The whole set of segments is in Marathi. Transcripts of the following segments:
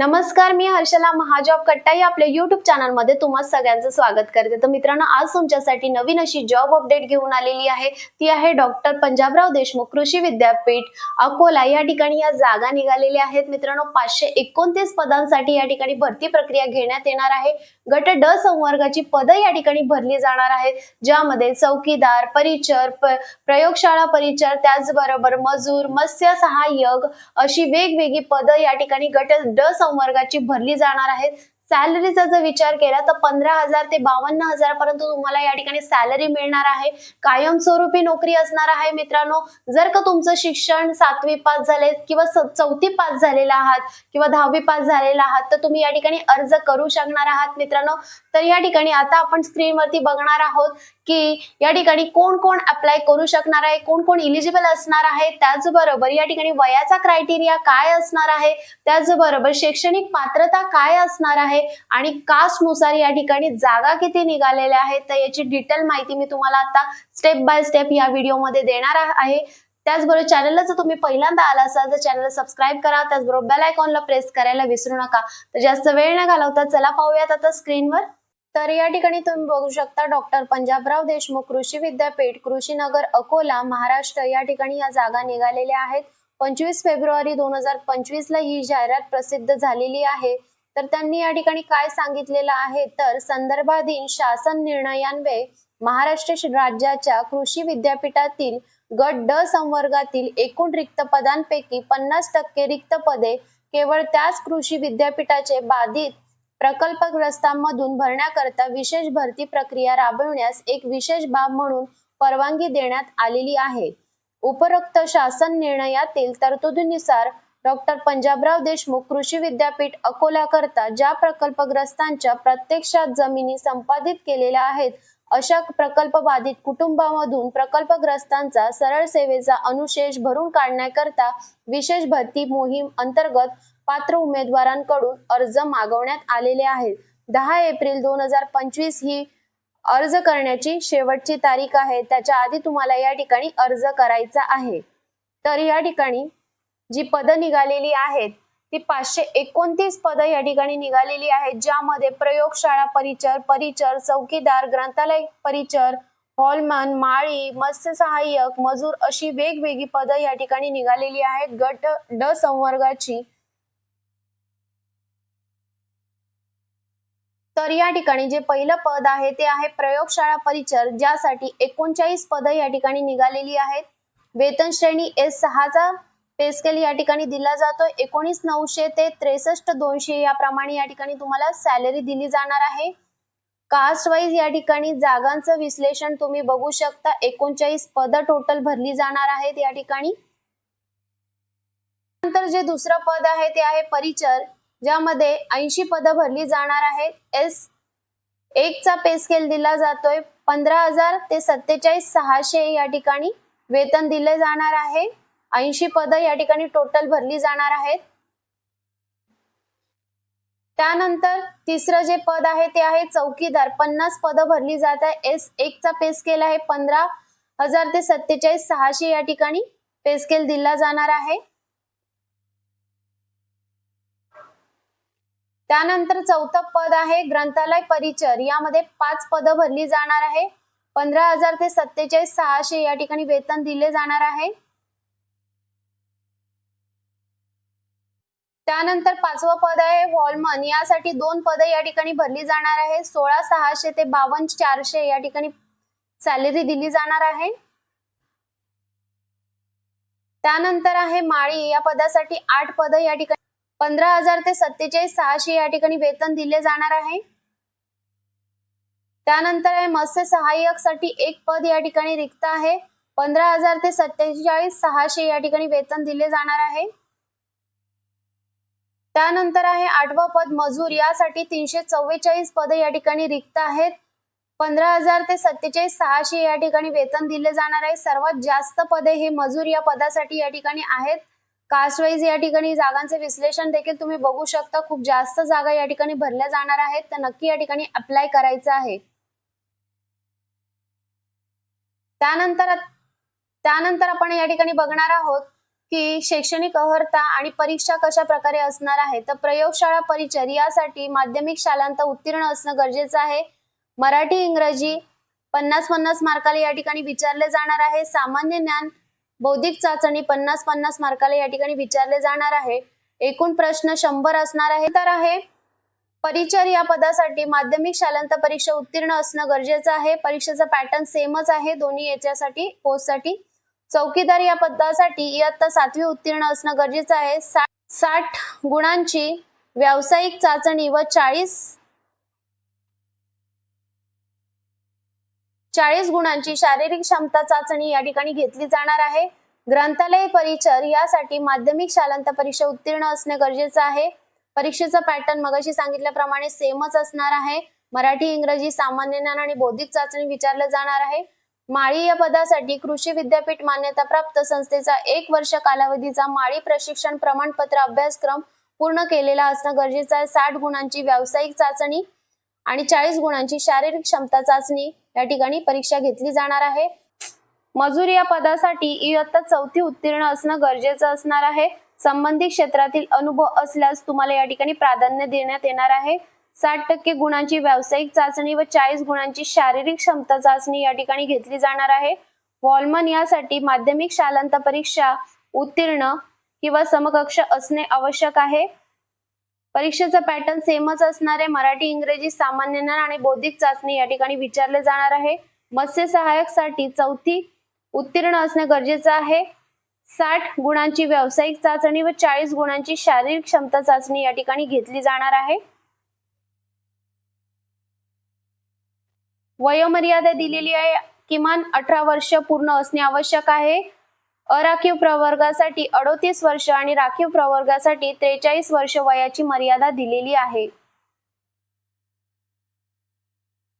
नमस्कार मी हर्षला महाजॉब कट्टा या आपल्या युट्यूब चॅनलमध्ये तुम्हा सगळ्यांचं स्वागत करते. तर मित्रांनो आज तुमच्यासाठी नवीन अशी जॉब अपडेट घेऊन आलेली आहे. ती आहे डॉक्टर पंजाबराव देशमुख कृषी विद्यापीठ अकोला. या ठिकाणी या जागा निघालेल्या आहेत. मित्रांनो पाचशे एकोणतीस पदांसाठी या ठिकाणी भरती प्रक्रिया घेण्यात येणार आहे. गट ड संवर्गाची पदं या ठिकाणी भरली जाणार आहेत. ज्यामध्ये चौकीदार परिचर प्रयोगशाळा परिचर त्याचबरोबर मजूर मत्स्य सहाय्यक अशी वेगवेगळी पदं या ठिकाणी गट ड संवर्गाची भरली जाणार आहे. सॅलरीचा जर विचार केला तर पंधरा हजार ते बावन्न हजार पर्यंत तुम्हाला या ठिकाणी सॅलरी मिळणार आहे. कायमस्वरूपी नोकरी असणार आहे मित्रांनो. जर का तुमचं शिक्षण सातवी पास झाले किंवा चौथी पास झालेला आहात किंवा दहावी पास झालेला आहात तर तुम्ही या ठिकाणी अर्ज करू शकणार आहात मित्रांनो. तर या ठिकाणी आता आपण स्क्रीनवरती बघणार आहोत की या ठिकाणी कोण कोण अप्लाय करू शकणार आहे कोण कोण इलिजिबल असणार आहे त्याचबरोबर या ठिकाणी वयाचा क्रायटेरिया काय असणार आहे त्याचबरोबर शैक्षणिक पात्रता काय असणार आहे आणि कास्टनुसार या ठिकाणी जागा किती निघालेल्या आहेत तर याची डिटेल माहिती मी तुम्हाला आता स्टेप बाय स्टेप या व्हिडिओमध्ये देणार आहे. त्याचबरोबर चॅनलला जर तुम्ही पहिल्यांदा आला असाल तर चॅनलला सबस्क्राईब करा त्याचबरोबर बेल आयकॉनला प्रेस करायला विसरू नका. तर जास्त वेळ न घालवता चला पाहूयात आता स्क्रीनवर तर या ठिकाणी तुम्ही बघू शकता डॉक्टर पंजाबराव देशमुख कृषी विद्यापीठ कृषीनगर अकोला महाराष्ट्र या ठिकाणी या जागा निघालेल्या आहेत. पंचवीस फेब्रुवारी दोन हजार पंचवीस ला ही जाहिरात प्रसिद्ध झालेली आहे. तर त्यांनी या ठिकाणी काय सांगितलेलं आहे? तर संदर्भाधीन शासन निर्णयान्वये महाराष्ट्र राज्याच्या कृषी विद्यापीठातील गट ड संवर्गातील एकूण रिक्त पदांपैकी पन्नास टक्के रिक्त पदे केवळ त्याच कृषी विद्यापीठाचे बाधित प्रकल्पग्रस्तांमधून भरण्याकरता विशेष भरती प्रक्रिया राबविण्यास एक विशेष बाब म्हणून परवानगी देण्यात आलेली आहे. उपरोक्त शासन निर्णयातील तरतुदीनुसार डॉक्टर पंजाबराव देशमुख कृषी विद्यापीठ अकोला करता ज्या प्रकल्पग्रस्तांच्या प्रत्यक्षात जमिनी संपादित केलेल्या आहेत अशा प्रकल्प बाधित कुटुंबामधून प्रकल्पग्रस्तांचा सरळ सेवेचा अनुशेष भरून काढण्याकरता विशेष भरती मोहीम अंतर्गत पात्र उमेदवारांकडून अर्ज मागवण्यात आलेले आहेत. दहा एप्रिल दोन हजार पंचवीस ही अर्ज करण्याची शेवटची तारीख आहे. त्याच्या आधी तुम्हाला या ठिकाणी अर्ज करायचा आहे. तर या ठिकाणी जी पदं निघालेली आहेत ती पाचशे एकोणतीस पदं या ठिकाणी निघालेली आहेत ज्यामध्ये प्रयोगशाळा परिचर परिचर चौकीदार ग्रंथालय परिचर हॉलमन माळी मत्स्य सहाय्यक मजूर अशी वेगवेगळी पदं या ठिकाणी निघालेली आहेत. गट ड संवर्गाची. तर या ठिकाणी जे पहिलं पद आहे ते आहे प्रयोगशाळा परिचर ज्यासाठी एकोणचाळीस पदं या ठिकाणी निघालेली आहेत. वेतन श्रेणी एस सहाचा पे स्केल या ठिकाणी दिला जातो एकोणीस नऊशे ते त्रेसष्ट दोनशे याप्रमाणे या ठिकाणी तुम्हाला सॅलरी दिली जाणार आहे. कास्ट वाईज या ठिकाणी जागांचं विश्लेषण तुम्ही बघू शकता. एकोणचाळीस पद टोटल भरली जाणार आहेत या ठिकाणी. नंतर जे दुसरं पद आहे ते आहे परिचर ज्यामध्ये ऐंशी पद भरली जाणार आहेत. एस एक चा पे स्केल दिला जातोय. पंधरा हजार ते सत्तेचाळीस सहाशे या ठिकाणी वेतन दिले जाणार आहे. ऐंशी पद या ठिकाणी टोटल भरली जाणार आहेत. त्यानंतर तिसरं जे पद आहे ते आहे चौकीदार. पन्नास पदं भरली जात आहे. एस एक चा पे स्केल आहे पंधरा हजार ते सत्तेचाळीस सहाशे या ठिकाणी पे स्केल दिला जाणार आहे. त्यानंतर चौथं पद आहे ग्रंथालय परिचर. यामध्ये पाच पदं भरली जाणार आहे. पंधरा हजार ते सत्तेचाळीस सहाशे या ठिकाणी वेतन दिले जाणार आहे. त्यानंतर पाचवं पद आहे वॉलमन यासाठी दोन पदं या ठिकाणी भरली जाणार आहे सोळा सहाशे ते बावन्न चारशे या ठिकाणी सॅलरी दिली जाणार आहे. त्यानंतर आहे माळी. या पदासाठी आठ पद या ठिकाणी पंधरा हजार ते सत्तेचाळीस सहाशे या ठिकाणी वेतन दिले जाणार आहे. त्यानंतर आहे मत्स्य सहाय्यकसाठी एक पद या ठिकाणी रिक्त आहे. पंधरा हजार ते सत्तेचाळीस सहाशे या ठिकाणी वेतन दिले जाणार आहे. त्यानंतर आहे आठवं पद मजूर. यासाठी तीनशे चव्वेचाळीस पदे या ठिकाणी रिक्त आहेत. पंधरा हजार ते सत्तेचाळीस सहाशे या ठिकाणी वेतन दिले जाणार आहे. सर्वात जास्त पदे हे मजूर या पदासाठी या ठिकाणी आहेत. कास्ट वाईज या ठिकाणी जागांचे विश्लेषण देखील तुम्ही बघू शकता. खूप जास्त जागा या ठिकाणी भरल्या जाणार आहेत. तर नक्की या ठिकाणी अप्लाय करायचं आहे. त्यानंतर त्यानंतर आपण या ठिकाणी बघणार आहोत. की शैक्षणिक अर्हता आणि परीक्षा कशा प्रकारे असणार आहे तर प्रयोगशाळा परिचर यासाठी माध्यमिक शालांत उत्तीर्ण असणं गरजेचं आहे. मराठी इंग्रजी पन्नास पन्नास मार्काला या ठिकाणी विचारले जाणार आहे. सामान्य ज्ञान बौद्धिक चाचणी पन्नास पन्नास मार्काला या ठिकाणी विचारले जाणार आहे. एकूण प्रश्न शंभर असणार आहे तर आहे परिचर या पदासाठी माध्यमिक शालांत परीक्षा उत्तीर्ण असणं गरजेचं आहे. परीक्षेचा पॅटर्न सेमच आहे. दोन्ही याच्यासाठी पोस्टसाठी चौकीदार या पदासाठी इयत्ता सातवी उत्तीर्ण असणं गरजेचं आहे. साठ गुणांची व्यावसायिक चाचणी व चाळीस चाळीस गुणांची शारीरिक क्षमता चाचणी या ठिकाणी घेतली जाणार आहे. ग्रंथालय परिचर यासाठी माध्यमिक शालांत परीक्षा उत्तीर्ण असणे गरजेचं आहे. परीक्षेचा पॅटर्न मगाशी सांगितल्याप्रमाणे सेमच असणार आहे. मराठी इंग्रजी सामान्य ज्ञान आणि बौद्धिक चाचणी विचारलं जाणार आहे. माळी या पदासाठी कृषी विद्यापीठ मान्यता प्राप्त संस्थेचा एक वर्ष कालावधीचा माळी प्रशिक्षण प्रमाणपत्र अभ्यासक्रम पूर्ण केलेला असणं गरजेचं आहे. साठ गुणांची व्यावसायिक चाचणी आणि चाळीस गुणांची शारीरिक क्षमता चाचणी या ठिकाणी परीक्षा घेतली जाणार आहे. मजूर या पदासाठी इयत्ता चौथी उत्तीर्ण असणं गरजेचं असणार आहे. संबंधित क्षेत्रातील अनुभव असल्यास तुम्हाला या ठिकाणी प्राधान्य देण्यात येणार आहे. साठ टक्के गुणांची व्यावसायिक चाचणी व चाळीस गुणांची शारीरिक क्षमता चाचणी या ठिकाणी घेतली जाणार आहे. वॉलमन यासाठी माध्यमिक शालांत परीक्षा उत्तीर्ण किंवा समकक्ष असणे आवश्यक आहे. परीक्षेचा पॅटर्न सेमच असणारे मराठी इंग्रजी सामान्य ज्ञान आणि बौद्धिक चाचणी या ठिकाणी विचारले जाणार आहे. मत्स्य सहायकसाठी चौथी उत्तीर्ण असणे गरजेचं आहे. साठ गुणांची व्यावसायिक चाचणी व चाळीस गुणांची शारीरिक क्षमता चाचणी या ठिकाणी घेतली जाणार आहे. वयोमर्यादा दिलेली आहे. किमान अठरा वर्ष पूर्ण असणे आवश्यक आहे. अराखीव प्रवर्गासाठी अडोतीस वर्ष आणि राखीव प्रवर्गासाठी त्रेचाळीस वर्ष वयाची मर्यादा दिलेली आहे.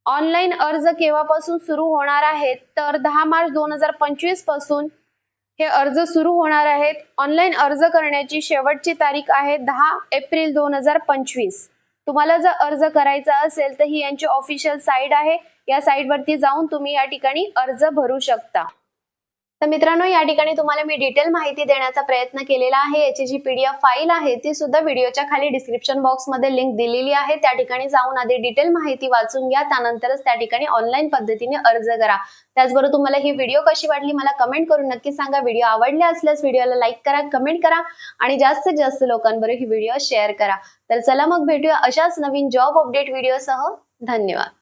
ऑनलाईन अर्ज केव्हापासून सुरू होणार आहेत? तर दहा मार्च दोन हजार पंचवीसपासून हे अर्ज सुरू होणार आहेत. ऑनलाईन अर्ज करण्याची शेवटची तारीख आहे दहा एप्रिल दोन हजार पंचवीस. तुम्हाला जर अर्ज करायचा असेल तर ही यांची ऑफिशियल साईट आहे. या साईटवरती जाऊन तुम्ही या ठिकाणी अर्ज भरू शकता. तर मित्रांनो या ठिकाणी तुम्हाला मी डिटेल माहिती देण्याचा प्रयत्न केलेला आहे. याची जी पीडीएफ फाईल आहे ती सुद्धा व्हिडिओच्या खाली डिस्क्रिप्शन बॉक्समध्ये लिंक दिलेली आहे. त्या ठिकाणी जाऊन आधी डिटेल माहिती वाचून घ्या. त्यानंतरच त्या ठिकाणी ऑनलाईन पद्धतीने अर्ज करा. त्याचबरोबर तुम्हाला ही व्हिडिओ कशी वाटली मला कमेंट करून नक्की सांगा. व्हिडिओ आवडले असल्यास व्हिडिओला लाईक करा कमेंट करा आणि जास्तीत जास्त लोकांबरोबर ही व्हिडिओ शेअर करा. तर चला मग भेटूया अशाच नवीन जॉब अपडेट व्हिडिओसह धन्यवाद.